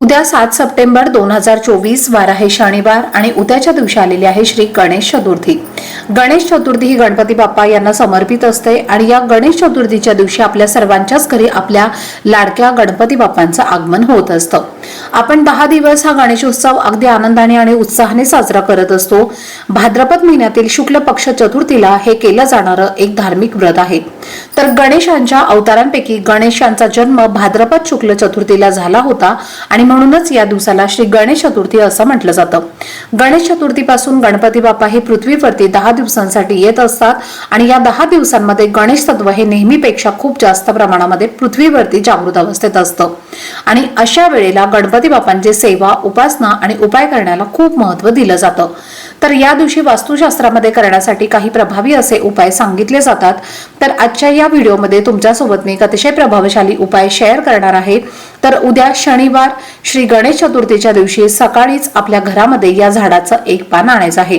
उद्या सात सप्टेंबर दोन हजार चोवीस वार आहे शनिवार आणि उद्याच्या दिवशी आलेली आहे श्री गणेश चतुर्थी. गणेश चतुर्थी ही गणपती बाप्पा यांना समर्पित असते आणि या गणेश चतुर्थीच्या दिवशी आपल्या सर्वांच्याच घरी आपल्या लाडक्या गणपती बाप्पांचं आगमन होत असतं. आपण दहा दिवस हा गणेश उत्सव अगदी आनंदाने आणि उत्साहाने साजरा करत असतो. भाद्रपद महिन्यातील शुक्ल पक्ष चतुर्थीला हे केलं जाणारं एक धार्मिक व्रत आहे. तर गणेशांच्या अवतारांपैकी गणेशांचा जन्म भाद्रपद शुक्ल चतुर्थीला झाला होता आणि म्हणूनच या दिवसाला श्री गणेश चतुर्थी असं म्हटलं जातं. गणेश चतुर्थीपासून गणपती बाप्पा हे पृथ्वीवरती दहा दिवसांसाठी येत असतात आणि या दहा दिवसांमध्ये गणेश तत्व हे नेहमीपेक्षा खूप जास्त प्रमाणामध्ये पृथ्वीवरती जागृत अवस्थेत असतं. आणि अशा वेळेला गणपती बाप्पांची सेवा उपासना आणि उपाय करण्याला खूप महत्त्व दिलं जातं. तर या दिवशी वास्तुशास्त्रामध्ये करण्यासाठी काही प्रभावी असे उपाय सांगितले जातात. तर आजच्या या व्हिडिओमध्ये तुमच्यासोबत मी एक अतिशय प्रभावशाली उपाय शेअर करणार आहे. तर उद्या शनिवार श्री गणेश चतुर्थीच्या दिवशी सकाळीच आपल्या घरामध्ये या झाडाचं एक पान आणायचं आहे.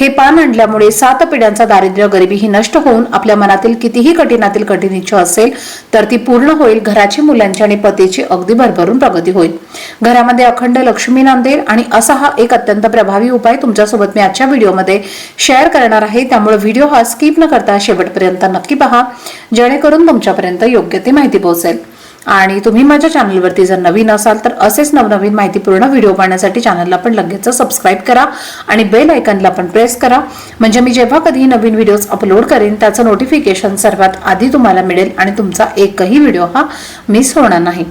हे पान आणल्यामुळे सात पिढ्यांचा दारिद्र्य गरिबी ही नष्ट होऊन आपल्या मनातील कितीही कठीणातील कठीण इच्छा असेल तर ती पूर्ण होईल घराची मुलांची आणि पतीची अगदी भरभरून प्रगती होईल. घरामध्ये अखंड लक्ष्मी नांदेल आणि असा हा एक अत्यंत प्रभावी उपाय तुमच्यासोबत मी आजच्या व्हिडिओमध्ये शेअर करणार आहे. त्यामुळे व्हिडिओ हा स्किप न करता शेवटपर्यंत नक्की पहा जेणेकरून तुमच्यापर्यंत योग्य ती माहिती पोहोचेल. आणि तुम्ही माझ्या चॅनलवरती जर नवीन असाल तर असेच नवनवीन माहितीपूर्ण व्हिडिओ पाहण्यासाठी चॅनलला पण लगेच सबस्क्राईब करा आणि बेल आयकनला पण प्रेस करा. म्हणजे मी जेव्हा कधी नवीन व्हिडिओज अपलोड करेन त्याचं नोटिफिकेशन सर्वात आधी तुम्हाला मिळेल आणि तुमचा एकही व्हिडिओ हा मिस होणार नाही.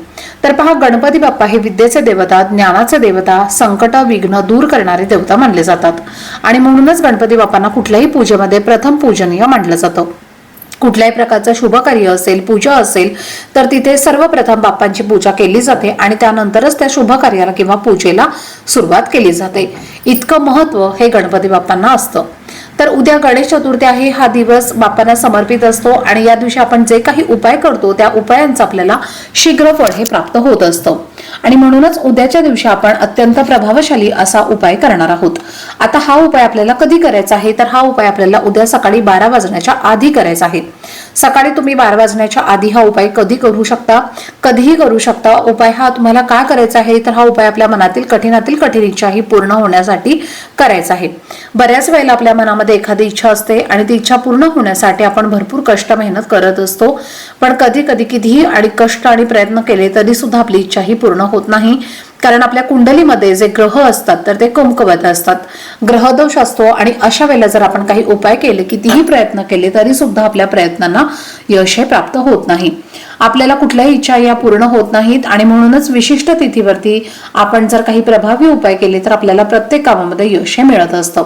तर पहा गणपती बाप्पा हे विद्येचे देवता ज्ञानाचे देवता संकट विघ्न दूर करणारे देवता मानले जातात. आणि म्हणूनच गणपती बाप्पांना कुठल्याही पूजेमध्ये प्रथम पूजनीय मानलं जातं. कुठल्याही प्रकारचं शुभ कार्य असेल पूजा असेल तर तिथे सर्वप्रथम बाप्पांची पूजा केली जाते आणि त्यानंतरच त्या शुभ कार्याला किंवा पूजेला सुरुवात केली जाते. इतकं महत्त्व हे गणपती बाप्पांना असतं. तर उद्या गणेश चतुर्थी आहे हा दिवस बाप्पांना समर्पित असतो आणि या दिवशी आपण जे काही उपाय करतो त्या उपायांचं आपल्याला शीघ्र फळ हे प्राप्त होत असतं. आणि म्हणूनच उद्याच्या दिवशी आपण अत्यंत प्रभावशाली असा उपाय करणार आहोत. आता हा उपाय आपल्याला कधी करायचा आहे? तर हा उपाय आपल्याला उद्या सकाळी बारा वाजण्याच्या आधी करायचा आहे. सकाळी तुम्ही बारा वाजण्याच्या आधी हा उपाय कधी करू शकता? कधीही करू शकता. उपाय हा तुम्हाला का करायचा आहे? तर हा उपाय आपल्या मनातील कठीणातील कठीण इच्छा ही पूर्ण होण्यासाठी करायचा आहे. बऱ्याच वेळेला आपल्या मनामध्ये एखादी इच्छा असते आणि ती इच्छा पूर्ण होण्यासाठी आपण भरपूर कष्ट मेहनत करत असतो. पण कधी कधी कितीही आणि कष्ट आणि प्रयत्न केले तरी सुद्धा आपली इच्छा ही पूर्ण होत नाही. कारण आपल्या कुंडलीमध्ये जे ग्रह असतात तर ते कमकवत असतात. ग्रहदोष असतो आणि अशा वेळेला जर आपण काही उपाय केले कितीही प्रयत्न केले तरी सुद्धा आपल्या प्रयत्नांना यश हे प्राप्त होत नाही. आपल्याला कुठल्याही इच्छा या पूर्ण होत नाहीत आणि म्हणूनच विशिष्ट तिथीवरती आपण जर काही प्रभावी उपाय केले तर आपल्याला प्रत्येक कामामध्ये यश हे मिळत असतं.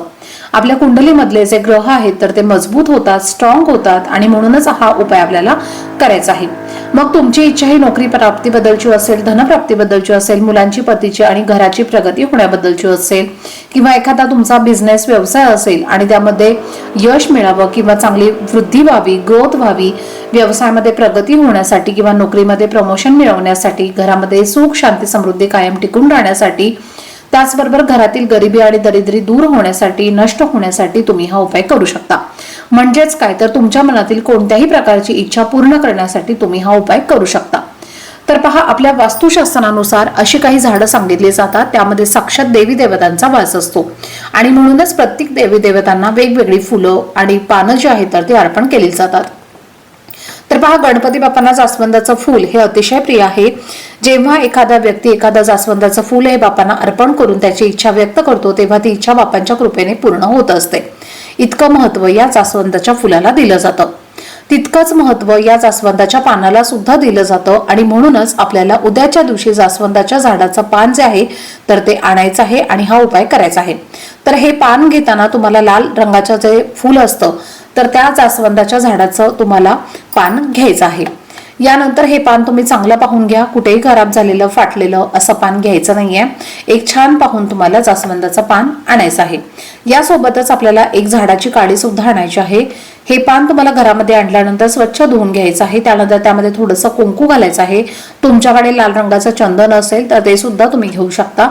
आपल्या कुंडलीमधले जे ग्रह आहेत तर ते मजबूत होतात स्ट्रॉंग होतात आणि म्हणूनच हा उपाय आपल्याला करायचा आहे. मग तुमची इच्छा ही नोकरी प्राप्तीबद्दलची असेल धनप्राप्तीबद्दलची असेल मुलांची पतीची आणि घराची प्रगती होण्याबद्दलची असेल किंवा एखादा तुमचा बिझनेस व्यवसाय असेल आणि त्यामध्ये यश मिळावं किंवा चांगली वृद्धी व्हावी ग्रोथ व्हावी व्यवसायामध्ये प्रगती होण्यासाठी किंवा नोकरीमध्ये प्रमोशन मिळवण्यासाठी घरामध्ये सुख शांती समृद्धी कायम टिकून राहण्यासाठी त्याचबरोबर घरातील गरिबी आणि दरिद्री दूर होण्यासाठी नष्ट होण्यासाठी तुम्ही हा उपाय करू शकता. म्हणजेच काय? तर तुमच्या मनातील कोणत्याही प्रकारची इच्छा पूर्ण करण्यासाठी तुम्ही हा उपाय करू शकता. तर पहा आपल्या वास्तुशास्त्रानुसार अशी काही झाडं सांगितली जातात त्यामध्ये साक्षात देवी देवतांचा वास असतो. आणि म्हणूनच प्रत्येक देवी देवतांना वेगवेगळी फुलं आणि पानं जी आहेत तर ती अर्पण केली जातात. तर पहा गणपती बाप्पांना जास्वंदाचं फूल हे अतिशय प्रिय आहे. जेव्हा एखादा व्यक्ती एखादा जास्वंदाचं फूल हे बापांना अर्पण करून त्याची इच्छा व्यक्त करतो तेव्हा ती इच्छा बापांच्या कृपेने पूर्ण होत असते. इतकं महत्त्व या जास्वंदाच्या फुलाला दिलं जातं. तितकंच महत्त्व या जास्वंदाच्या पानाला सुद्धा दिलं जातं आणि म्हणूनच आपल्याला उद्याच्या दिवशी जास्वंदाच्या झाडाचं पान जे आहे तर ते आणायचं आहे आणि हा उपाय करायचा आहे. तर हे पान घेताना तुम्हाला लाल रंगाचं जे फूल असतं तर त्या जास्वंदाच्या झाडाचं तुम्हाला पान घ्यायचं आहे. यानंतर हे पान तुम्ही चांगलं पाहून घ्या कुठेही खराब झालेलं फाटलेलं असं पान घ्यायचं नाहीये. एक छान पाहून तुम्हाला जास्वंदाचं पान आणायचं आहे. यासोबतच आपल्याला एक झाडाची काळी सुद्धा आणायची आहे. हे पान तुम्हाला घरामध्ये आणल्यानंतर स्वच्छ धुवून घ्यायचं आहे. त्यानंतर त्यामध्ये थोडंसं कुंकू घालायचं आहे. तुमच्याकडे लाल रंगाचं चंदन असेल तर ते सुद्धा तुम्ही घेऊ शकता.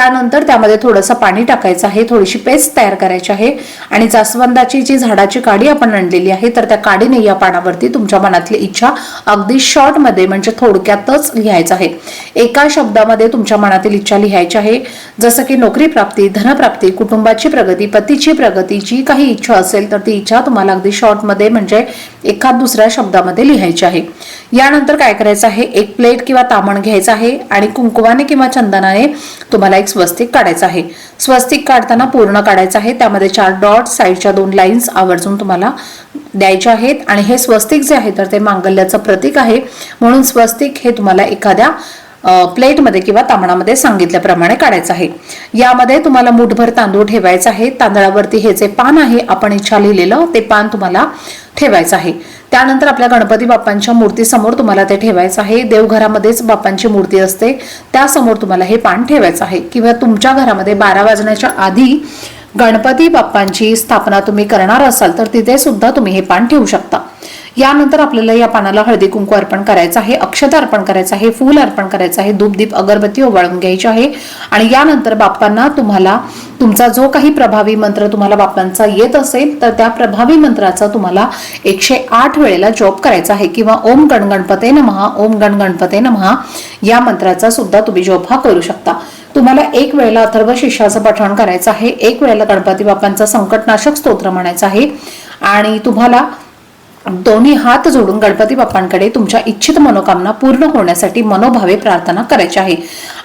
त्यानंतर त्यामध्ये थोडंसं पाणी टाकायचं आहे थोडीशी पेस्ट तयार करायची आहे आणि जास्वंदाची जी झाडाची काडी आपण आणलेली आहे तर त्या काडीने या पानावरती तुमच्या मनातली इच्छा अगदी शॉर्टमध्ये म्हणजे थोडक्यातच लिहायचं आहे. एका शब्दामध्ये तुमच्या मनातील इच्छा लिहायची आहे. जसं की नोकरी प्राप्ती धनप्राप्ती कुटुंबाची प्रगती पतीची प्रगती जी काही इच्छा असेल तर ती इच्छा तुम्हाला अगदी शॉर्टमध्ये म्हणजे एखाद दुसऱ्या शब्दामध्ये लिहायचे आहे. यानंतर काय करायचं आहे? एक प्लेट किंवा तामण घ्यायचं आहे आणि कुंकुवाने किंवा चंदनाने तुम्हाला एक स्वस्तिक काढायचं आहे. स्वस्तिक काढताना पूर्ण काढायचं आहे. त्यामध्ये चार डॉट साईडच्या दोन लाईन्स आवर्जून तुम्हाला द्यायचे आहेत. आणि हे स्वस्तिक जे आहे तर ते मांगल्याचं प्रतीक आहे. म्हणून स्वस्तिक हे तुम्हाला एखाद्या प्लेटमध्ये किंवा तांबणामध्ये सांगितल्याप्रमाणे काढायचं आहे. यामध्ये तुम्हाला मुठभर तांदूळ ठेवायचा आहे. तांदळावरती हे जे पान आहे आपण इच्छा लिहिलेलं ते पान तुम्हाला ठेवायचं आहे. त्यानंतर आपल्या गणपती बाप्पांच्या मूर्तीसमोर तुम्हाला ते ठेवायचं आहे. देवघरामध्येच बाप्पांची मूर्ती असते. त्यासमोर तुम्हाला हे पान ठेवायचं आहे. किंवा तुमच्या घरामध्ये बारा वाजण्याच्या आधी गणपती बाप्पांची स्थापना तुम्ही करणार असाल तर तिथे सुद्धा तुम्ही हे पान ठेवू शकता. यानंतर आपल्याला या पानाला हळदी कुंकू अर्पण करायचं आहे अक्षता अर्पण करायचं आहे फूल अर्पण करायचं आहे धूपदीप अगरबत्ती ओवाळून घ्यायची आहे. आणि यानंतर बाप्पांना तुम्हाला तुमचा जो काही प्रभावी मंत्र तुम्हाला बाप्पांचा येत असेल तर त्या प्रभावी मंत्राचा तुम्हाला एकशे आठ वेळेला जॉब करायचा आहे. किंवा ओम गण गणपते नमहा ओम गण गणपते नमहा या मंत्राचा सुद्धा तुम्ही जॉब हा करू शकता. तुम्हाला एक वेळेला अथर्व शिष्याचं पठण करायचं आहे. एक वेळेला गणपती बाप्पांचा संकटनाशक स्तोत्र म्हणायचं आहे. आणि तुम्हाला दोन्ही हात जोडून गणपती बाप्पांकडे तुमच्या इच्छित मनोकामना पूर्ण होण्यासाठी मनोभावे प्रार्थना करायची आहे.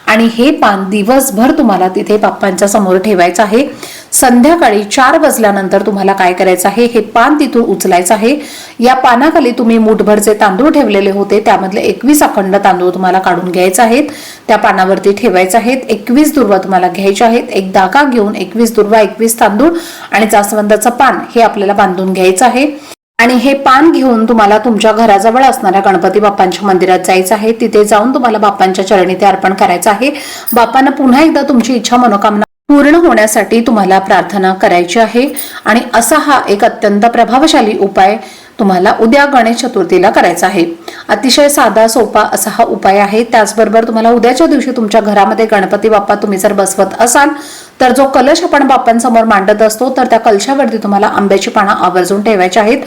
आणि हे पान दिवसभर तुम्हाला तिथे बाप्पांच्या समोर ठेवायचं आहे. संध्याकाळी चार वाजल्यानंतर तुम्हाला काय करायचं आहे? हे पान तिथून उचलायचं आहे. या पानाखाली तुम्ही मुठभर जे तांदूळ ठेवलेले होते त्यामधले एकवीस अखंड तांदूळ तुम्हाला काढून घ्यायचे आहेत. त्या पानावरती ठेवायचे आहेत. एकवीस दुर्वा तुम्हाला घ्यायच्या आहेत. एक धागा घेऊन एकवीस दुर्वा एकवीस तांदूळ आणि जास्वंदाचं पान हे आपल्याला बांधून घ्यायचं आहे. आणि हे पान घेऊन तुम्हाला तुमच्या घराजवळ असणाऱ्या गणपती बाप्पांच्या मंदिरात जायचं आहे. तिथे जाऊन तुम्हाला बाप्पांच्या चरणी ते अर्पण करायचं आहे. बाप्पांना पुन्हा एकदा तुमची इच्छा मनोकामना पूर्ण होण्यासाठी तुम्हाला प्रार्थना करायची आहे. आणि असा हा एक अत्यंत प्रभावशाली उपाय तुम्हाला उद्या गणेश चतुर्थीला करायचा आहे. अतिशय साधा सोपा असा हा उपाय आहे. त्याचबरोबर तुम्हाला उद्याच्या दिवशी तुमच्या घरामध्ये गणपती बाप्पा तुम्ही जर बसवत असाल तर जो कलश आपण बाप्पांसमोर मांडत असतो तर त्या कलशावरती तुम्हाला आंब्याची पानं आवर्जून ठेवायची आहेत.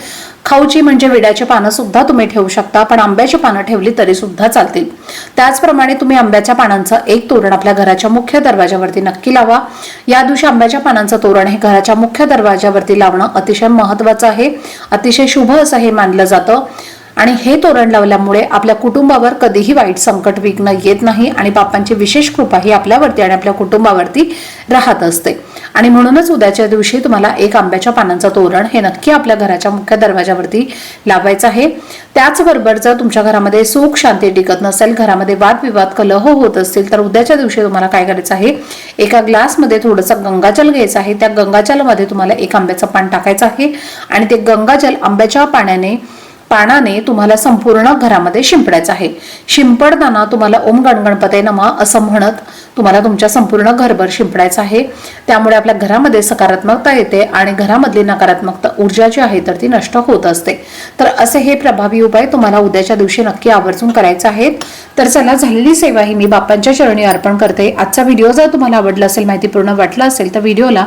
खाऊची म्हणजे विड्याची पानं सुद्धा तुम्ही ठेवू शकता पण आंब्याची पानं ठेवली तरी सुद्धा चालतील. त्याचप्रमाणे तुम्ही आंब्याच्या पानांचं एक तोरण आपल्या घराच्या मुख्य दरवाजावरती नक्की लावा. या दिवशी आंब्याच्या पानांचं तोरण हे घराच्या मुख्य दरवाजावरती लावणं अतिशय महत्वाचं आहे. अतिशय शुभ असं हे मानलं जातं. आणि हे तोरण लावल्यामुळे आपल्या कुटुंबावर कधीही वाईट संकट विघ्न येत नाही आणि बाप्पांची विशेष कृपा ही आपल्यावरती आणि आपल्या कुटुंबावरती राहत असते. आणि म्हणूनच उद्याच्या दिवशी तुम्हाला एक आंब्याच्या पानांचं तोरण हे नक्की आपल्या घराच्या मुख्य दरवाजावरती लावायचं आहे. त्याचबरोबर जर तुमच्या घरामध्ये सुख शांती टिकत नसेल घरामध्ये वादविवाद कलह होत असतील तर उद्याच्या दिवशी तुम्हाला काय करायचं आहे? एका ग्लासमध्ये थोडंसं गंगाजल घ्यायचं आहे. त्या गंगाजलमध्ये तुम्हाला एक आंब्याचं पान टाकायचं आहे आणि ते गंगाजल आंब्याच्या पाण्याने पानाने तुम्हाला संपूर्ण घरामध्ये शिंपडायचं आहे. शिंपडताना तुम्हाला ओम गणगणपते नमा असं म्हणत तुम्हाला तुमच्या संपूर्ण घरभर शिंपडायचं आहे. त्यामुळे आपल्या घरामध्ये सकारात्मकता येते आणि घरामधली नकारात्मकता ऊर्जा जी आहे तर ती नष्ट होत असते. तर असे हे प्रभावी उपाय तुम्हाला उद्याच्या दिवशी नक्की आवर्जून करायचे आहेत. तर चला झालेली सेवा ही मी बाप्पांच्या चरणी अर्पण करते. आजचा व्हिडिओ जर तुम्हाला आवडला असेल माहितीपूर्ण वाटला असेल तर व्हिडिओला